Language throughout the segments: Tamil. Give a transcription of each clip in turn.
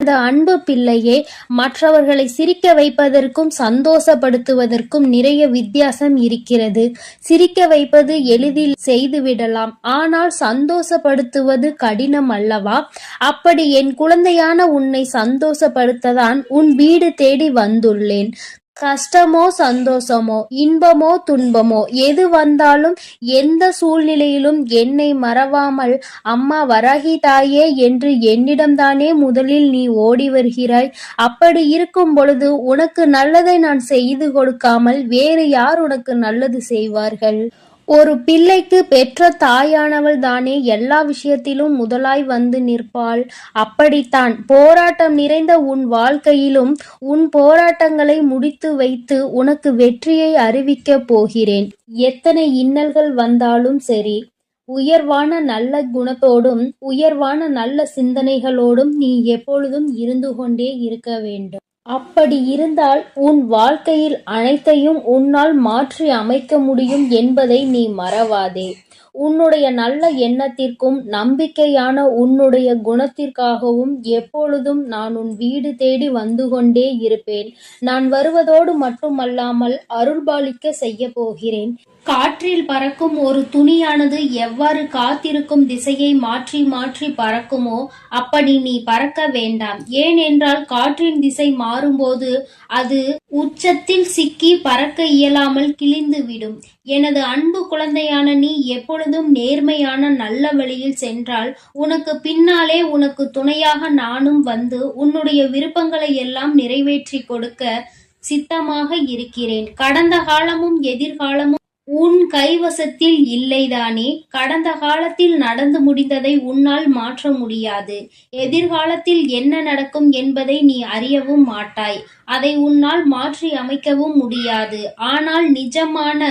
அந்த அன்பு பிள்ளையே மற்றவர்களை சிரிக்க வைப்பதற்கும் சந்தோஷப்படுத்துவதற்கும் நிறைய வித்தியாசம் இருக்கிறது. சிரிக்க வைப்பது எளிதில் செய்துவிடலாம். ஆனால் சந்தோஷப்படுத்துவது கடினம் அல்லவா? அப்படி என் குழந்தையான உன்னை சந்தோஷப்படுத்ததான் உன் வீடு தேடி வந்துள்ளேன். கஷ்டமோ சந்தோஷமோ இன்பமோ துன்பமோ எது வந்தாலும் எந்த சூழ்நிலையிலும் என்னை மறவாமல் அம்மா வராகி தாயே என்று என்னிடம்தானே முதலில் நீ ஓடி வருகிறாய். அப்படி இருக்கும் பொழுது உனக்கு நல்லதை நான் செய்து கொடுக்காமல் வேறு யார் உனக்கு நல்லது செய்வார்கள்? ஒரு பிள்ளைக்கு பெற்ற தாயானவள் தானே எல்லா விஷயத்திலும் முதலாய் வந்து நிற்பாள். அப்படித்தான் போராட்டம் நிறைந்த உன் வாழ்க்கையிலும் உன் போராட்டங்களை முடித்து வைத்து உனக்கு வெற்றியை அறிவிக்கப் போகிறேன். எத்தனை இன்னல்கள் வந்தாலும் சரி உயர்வான நல்ல குணத்தோடும் உயர்வான நல்ல சிந்தனைகளோடும் நீ எப்பொழுதும் இருந்து கொண்டே இருக்க வேண்டும். அப்படி இருந்தால் உன் வாழ்க்கையில் அனைத்தையும் உன்னால் மாற்றி அமைக்க முடியும் என்பதை நீ மறவாதே. உன்னுடைய நல்ல எண்ணத்திற்கும் நம்பிக்கையான உன்னுடைய குணத்திற்காகவும் எப்பொழுதும் நான் உன் வீடு தேடி வந்து கொண்டே இருப்பேன். நான் வருவதோடு மட்டுமல்லாமல் அருள்பாலிக்க செய்ய போகிறேன். காற்றில் பறக்கும் ஒரு துணியானது எவ்வாறு காத்திருக்கும் திசையை மாற்றி மாற்றி பறக்குமோ அப்படி நீ பறக்க வேண்டாம். ஏனென்றால் காற்றின் திசை மாறும்போது அது உச்சத்தில் சிக்கி பறக்க இயலாமல் கிழிந்துவிடும். எனது அன்பு குழந்தையான நீ எப்பொழுதும் நேர்மையான நல்ல வழியில் சென்றால் உனக்கு பின்னாலே உனக்கு துணையாக நானும் வந்து உன்னுடைய விருப்பங்களை எல்லாம் நிறைவேற்றி கொடுக்க சித்தமாக இருக்கிறேன். கடந்த காலமும் எதிர்காலமும் உன் கைவசத்தில் இல்லைதானே? கடந்த காலத்தில் நடந்து முடிந்ததை உன்னால் மாற்ற முடியாது. எதிர்காலத்தில் என்ன நடக்கும் என்பதை நீ அறியவும் மாட்டாய். அதை உன்னால் மாற்றி அமைக்கவும் முடியாது. ஆனால் நிஜமான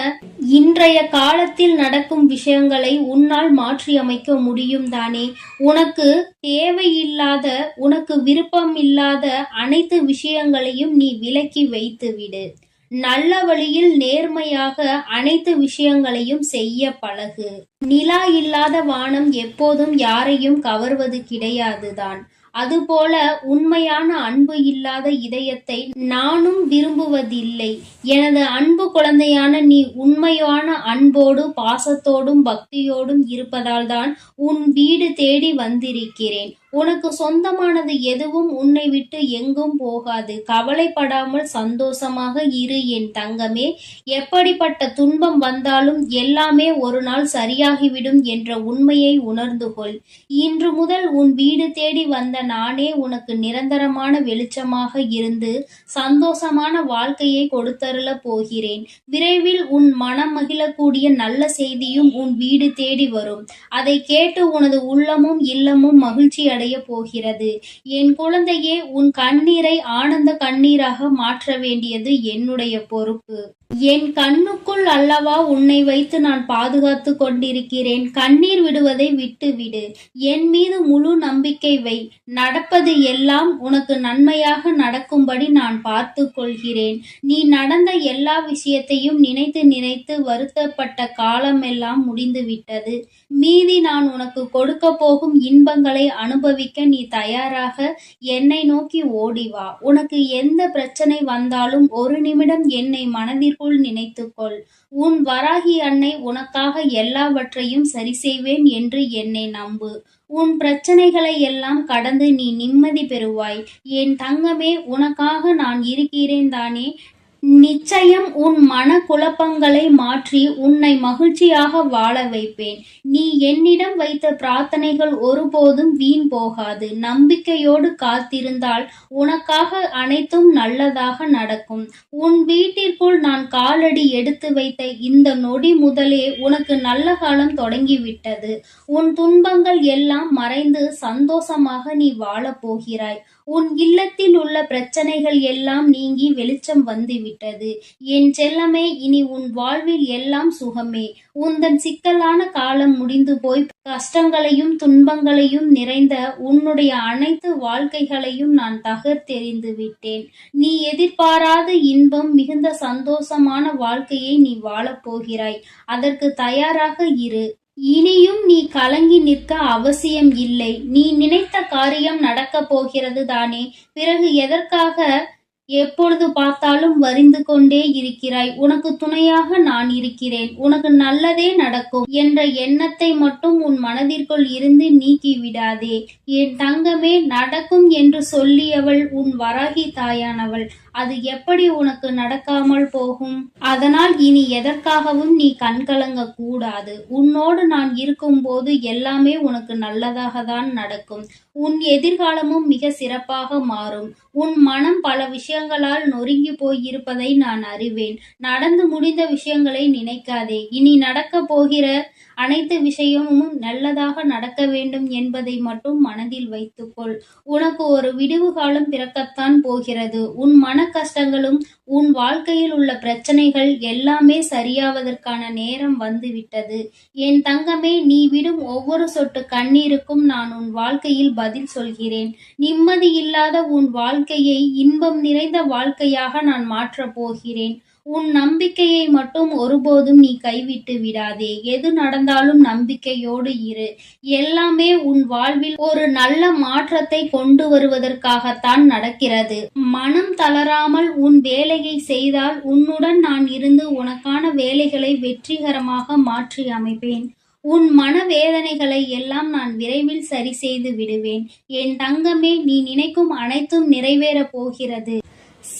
இன்றைய காலத்தில் நடக்கும் விஷயங்களை உன்னால் மாற்றி அமைக்க முடியும் தானே? உனக்கு தேவையில்லாத உனக்கு விருப்பம் இல்லாத அனைத்து விஷயங்களையும் நீ விலக்கி வைத்துவிடு. நல்ல வழியில் நேர்மையாக அனைத்து விஷயங்களையும் செய்ய பழகு. நிலா இல்லாத வானம் எப்போதும் யாரையும் கவர்வது கிடையாதுதான். அதுபோல உண்மையான அன்பு இல்லாத இதயத்தை நானும் விரும்புவதில்லை. எனது அன்பு குழந்தையான நீ உண்மையான அன்போடு பாசத்தோடும் பக்தியோடும் இருப்பதால் தான் உன் வீடு தேடி வந்திருக்கிறேன். உனக்கு சொந்தமானது எதுவும் உன்னை விட்டு எங்கும் போகாது. கவலைப்படாமல் சந்தோஷமாக இரு என் தங்கமே. எப்படிப்பட்ட துன்பம் வந்தாலும் எல்லாமே ஒரு நாள் சரியாகிவிடும் என்ற உண்மையை உணர்ந்து கொள். இன்று முதல் உன் வீடு தேடி வந்த நானே உனக்கு நிரந்தரமான வெளிச்சமாக இருந்து சந்தோஷமான வாழ்க்கையை கொடுத்தருள போகிறேன். விரைவில் உன் மனம் மகிழக்கூடிய நல்ல செய்தியும் உன் வீடு தேடி வரும். அதை கேட்டு உனது உள்ளமும் இல்லமும் மகிழ்ச்சி அடைய போகிறது. என் குழந்தையே உன் கண்ணீரை ஆனந்த கண்ணீராக மாற்ற வேண்டியது என்னுடைய பொறுப்பு. என் கண்ணுக்குள் அல்லவா உன்னை வைத்து நான் பாதுகாத்து கொண்டிருக்கிறேன். கண்ணீர் விடுவதை விட்டுவிடு என் மீது முழு நம்பிக்கை வை. நடப்பது எல்லாம் உனக்கு நன்மையாக நடக்கும்படி நான் பார்த்து கொள்கிறேன். நீ நடந்த எல்லா விஷயத்தையும் நினைத்து நினைத்து வருத்தப்பட்ட காலமெல்லாம் முடிந்துவிட்டது. மீதி நான் உனக்கு கொடுக்க போகும் இன்பங்களை அனுபவிக்க நீ தயாராக என்னை நோக்கி ஓடி வா. உனக்கு எந்த பிரச்சனை வந்தாலும் ஒரு நிமிடம் என்னை மனதிற்குள் நினைத்துக்கொள். உன் வராகி அன்னை உனக்காக எல்லாவற்றையும் சரி செய்வேன் என்று என்னை நம்பு. உன் பிரச்சனைகளை எல்லாம் கடந்து நீ நிம்மதி பெறுவாய். என் தங்கமே உனக்காக நான் இருக்கிறேன் தானே. நிச்சயம் உன் மன குழப்பங்களை மாற்றி உன்னை மகிழ்ச்சியாக வாழ வைப்பேன். நீ என்னிடம் வைத்த பிரார்த்தனைகள் ஒருபோதும் வீண் போகாது. நம்பிக்கையோடு காத்திருந்தால் உனக்காக அனைத்தும் நல்லதாக நடக்கும். உன் வீட்டிற்குள் நான் காலடி எடுத்து வைத்த இந்த நொடி முதலே உனக்கு நல்ல காலம் தொடங்கிவிட்டது. உன் துன்பங்கள் எல்லாம் மறைந்து சந்தோஷமாக நீ வாழப் போகிறாய். உன் இல்லத்தில் உள்ள பிரச்சனைகள் எல்லாம் நீங்கி வெளிச்சம் வந்துவிட்டது. விட்டது. என் செல்லமே இனி உன் வாழ்வில் எல்லாம் சுகமே. உந்தன் சிக்கலான காலம் முடிந்து போய் கஷ்டங்களையும் துன்பங்களையும் நிறைந்த உன்னுடைய அனைத்து வாழ்க்கைகளையும் நான் தகர்த்தெறிந்து விட்டேன். நீ எதிர்பாராத இன்பம் மிகுந்த சந்தோஷமான வாழ்க்கையை நீ வாழப் போகிறாய். அதற்கு தயாராக இரு. இனியும் நீ கலங்கி நிற்க அவசியம் இல்லை. நீ நினைத்த காரியம் நடக்கப் போகிறது தானே பிறகு எதற்காக எப்பொழுது பார்த்தாலும் வரிந்து கொண்டே இருக்கிறாய். உனக்கு துணையாக நான் இருக்கிறேன். உனக்கு நல்லதே நடக்கும் என்ற எண்ணத்தை மட்டும் உன் மனதிற்குள் இருந்து நீக்கி விடாதே என் தங்கமே நடக்கும் என்று சொல்லியவள் உன் வராகி தாயானவள். அது எப்படி உனக்கு நடக்காமல் போகும்? அதனால் இனி எதற்காகவும் நீ கண்கலங்க கூடாது. உன்னோடு நான் இருக்கும்போது எல்லாமே உனக்கு நல்லதாக தான் நடக்கும். உன் எதிர்காலமும் மிக சிறப்பாக மாறும். உன் மனம் பல விஷயங்களால் நொறுங்கி போயிருப்பதை நான் அறிவேன். நடந்து முடிந்த விஷயங்களை நினைக்காதே. இனி நடக்கப் போகிற அனைத்து விஷயமும் நல்லதாக நடக்க வேண்டும் என்பதை மட்டும் மனதில் வைத்துக்கொள். உனக்கு ஒரு விடிவு காலம் பிறக்கத்தான் போகிறது. உன் மன கஷ்டங்களும் உன் வாழ்க்கையில் உள்ள பிரச்சனைகள் எல்லாமே சரியாவதற்கான நேரம் வந்துவிட்டது. என் தங்கமே நீ விடும் ஒவ்வொரு சொட்டு கண்ணீருக்கும் நான் உன் வாழ்க்கையில் பதில் சொல்கிறேன். நிம்மதி இல்லாத உன் வாழ்க்கையை இன்பம் நிறைந்த வாழ்க்கையாக நான் மாற்றப் போகிறேன். உன் நம்பிக்கையை மட்டும் ஒருபோதும் நீ கைவிட்டு விடாதே. எது நடந்தாலும் நம்பிக்கையோடு இரு. எல்லாமே உன் வாழ்வில் ஒரு நல்ல மாற்றத்தை கொண்டு வருவதற்காகத்தான் நடக்கிறது. மனம் தளராமல் உன் வேலையை செய்தால் உன்னுடன் நான் இருந்து உனக்கான வேலைகளை வெற்றிகரமாக மாற்றி அமைப்பேன். உன் மனவேதனைகளை எல்லாம் நான் விரைவில் சரி செய்து விடுவேன். என் தங்கமே நீ நினைக்கும் அனைத்தும் நிறைவேறப் போகிறது.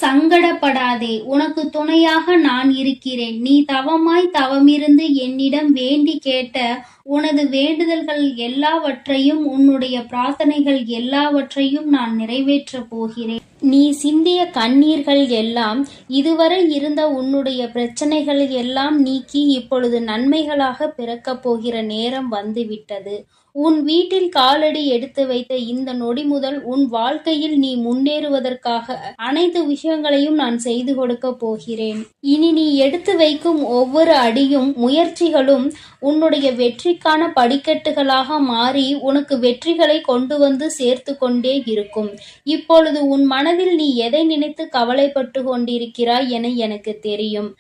சங்கடப்படாதே உனக்கு துணையாக நான் இருக்கிறேன். நீ தவமாய் தவமிருந்து என்னிடம் வேண்டி கேட்ட உனது வேண்டுதல்கள் எல்லாவற்றையும் உன்னுடைய பிரார்த்தனைகள் எல்லாவற்றையும் நான் நிறைவேற்றப் போகிறேன். நீ சிந்திய கண்ணீர்கள் எல்லாம் இதுவரை இருந்த உன்னுடைய பிரச்சனைகள் எல்லாம் நீக்கி இப்பொழுது நன்மைகளாக பிறக்கப் போகிற நேரம் வந்துவிட்டது. உன் வீட்டில் காலடி எடுத்து வைத்த இந்த நொடி முதல் உன் வாழ்க்கையில் நீ முன்னேறுவதற்காக அனைத்து விஷயங்களையும் நான் செய்து கொடுக்க போகிறேன். இனி நீ எடுத்து வைக்கும் ஒவ்வொரு அடியும் முயற்சிகளும் உன்னுடைய வெற்றிக்கான படிக்கட்டுகளாக மாறி உனக்கு வெற்றிகளை கொண்டு வந்து சேர்த்து கொண்டே இருக்கும். இப்பொழுது உன் மனதில் நீ எதை நினைத்து கவலைப்பட்டு கொண்டிருக்கிறாய் என எனக்கு தெரியும்.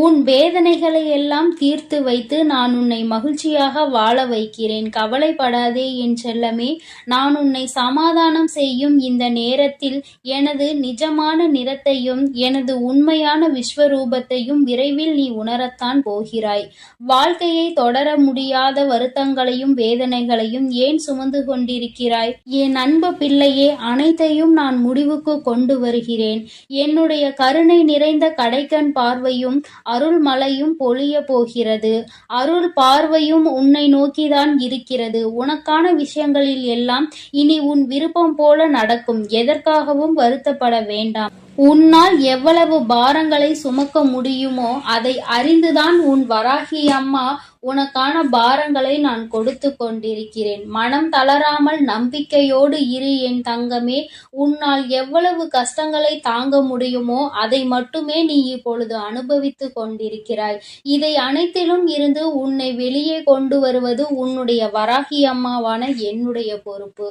உன் வேதனைகளை எல்லாம் தீர்த்து வைத்து நான் உன்னை மகிழ்ச்சியாக வாழ வைக்கிறேன். கவலைப்படாதே என் செல்லமே நான் உன்னை சமாதானம் செய்யும் இந்த நேரத்தில் எனது நிஜமான நிறத்தையும் எனது உண்மையான விஸ்வரூபத்தையும் விரைவில் நீ உணரத்தான் போகிறாய். வாழ்க்கையை தொடர முடியாத வருத்தங்களையும் வேதனைகளையும் ஏன் சுமந்து கொண்டிருக்கிறாய்? என் அன்பு பிள்ளையே அனைத்தையும் நான் முடிவுக்கு கொண்டு வருகிறேன். என்னுடைய கருணை நிறைந்த கடைக்கண் பார்வையும் அருள் மலையும் பொழிய போகிறது. அருள் பார்வையும் உன்னை நோக்கிதான் இருக்கிறது. உனக்கான விஷயங்களில் எல்லாம் இனி உன் விருப்பம் போல நடக்கும். எதற்காகவும் வருத்தப்பட வேண்டாம். உன்னால் எவ்வளவு பாரங்களை சுமக்க முடியுமோ அதை அறிந்துதான் உன் வராகி அம்மா உனக்கான பாரங்களை நான் கொடுத்து கொண்டிருக்கிறேன். மனம் தளராமல் நம்பிக்கையோடு இரு என் தங்கமே. உன்னால் எவ்வளவு கஷ்டங்களை தாங்க முடியுமோ அதை மட்டுமே நீ இப்பொழுது அனுபவித்து கொண்டிருக்கிறாய். இதை அனைத்திலும் இருந்து உன்னை வெளியே கொண்டு வருவது உன்னுடைய வராகி அம்மாவான என்னுடைய பொறுப்பு.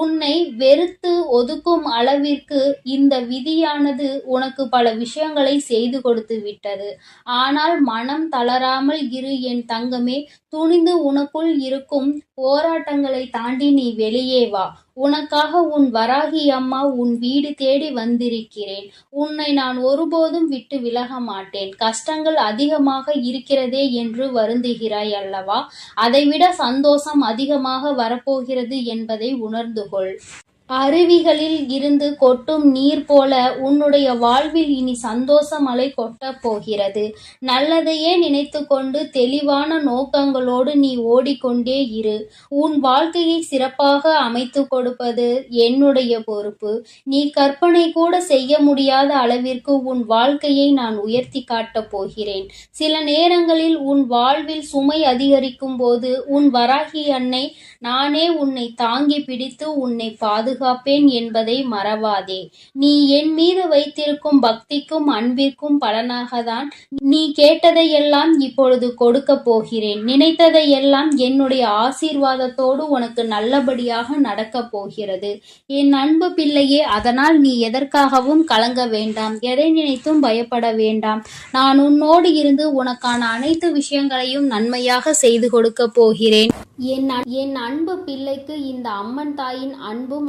உன்னை வெறுத்து ஒதுக்கும் அளவிற்கு இந்த விதியானது உனக்கு பல விஷயங்களை செய்து கொடுத்து விட்டது. ஆனால் மனம் தளராமல் இரு என் தங்கமே துணிந்து உனக்குள் இருக்கும் போராட்டங்களை தாண்டி நீ வெளியே வா. உனக்காக உன் வராகி அம்மா உன் வீடு தேடி வந்திருக்கிறேன். உன்னை நான் ஒருபோதும் விட்டு விலக மாட்டேன். கஷ்டங்கள் அதிகமாக இருக்கிறதே என்று வருந்துகிறாய் அல்லவா? அதைவிட சந்தோஷம் அதிகமாக வரப்போகிறது என்பதை உணர்ந்து கொள் அருவிகளில் இருந்து கொட்டும் நீர் போல உன்னுடைய வாழ்வில் இனி சந்தோஷ மழை கொட்டப் போகிறது. நல்லதையே நினைத்து கொண்டு தெளிவான நோக்கங்களோடு நீ ஓடிக்கொண்டே இரு. உன் வாழ்க்கையை சிறப்பாக அமைத்து கொடுப்பது என்னுடைய பொறுப்பு. நீ கற்பனை கூட செய்ய முடியாத அளவிற்கு உன் வாழ்க்கையை நான் உயர்த்தி காட்டப் போகிறேன். சில நேரங்களில் உன் வாழ்வில் சுமை அதிகரிக்கும் போது உன் வராகி அன்னை நானே உன்னை தாங்கி பிடித்து உன்னை பாது பாதுகாப்பேன் என்பதை மறவாதே. நீ என் மீது வைத்திருக்கும் பக்திக்கும் அன்பிற்கும் பலனாகத்தான் நீ கேட்டதையெல்லாம் இப்பொழுது கொடுக்கப் போகிறேன். நினைத்ததையெல்லாம் என்னுடைய ஆசீர்வாதத்தோடு உனக்கு நல்லபடியாக நடக்கப் போகிறது. என் அன்பு பிள்ளையே அதனால் நீ எதற்காகவும் கலங்க வேண்டாம். எதை நினைத்தும் பயப்பட வேண்டாம். நான் உன்னோடு இருந்து உனக்கான அனைத்து விஷயங்களையும் நன்மையாக செய்து கொடுக்க போகிறேன். என் என் அன்பு பிள்ளைக்கு இந்த அம்மன் தாயின் அன்பும்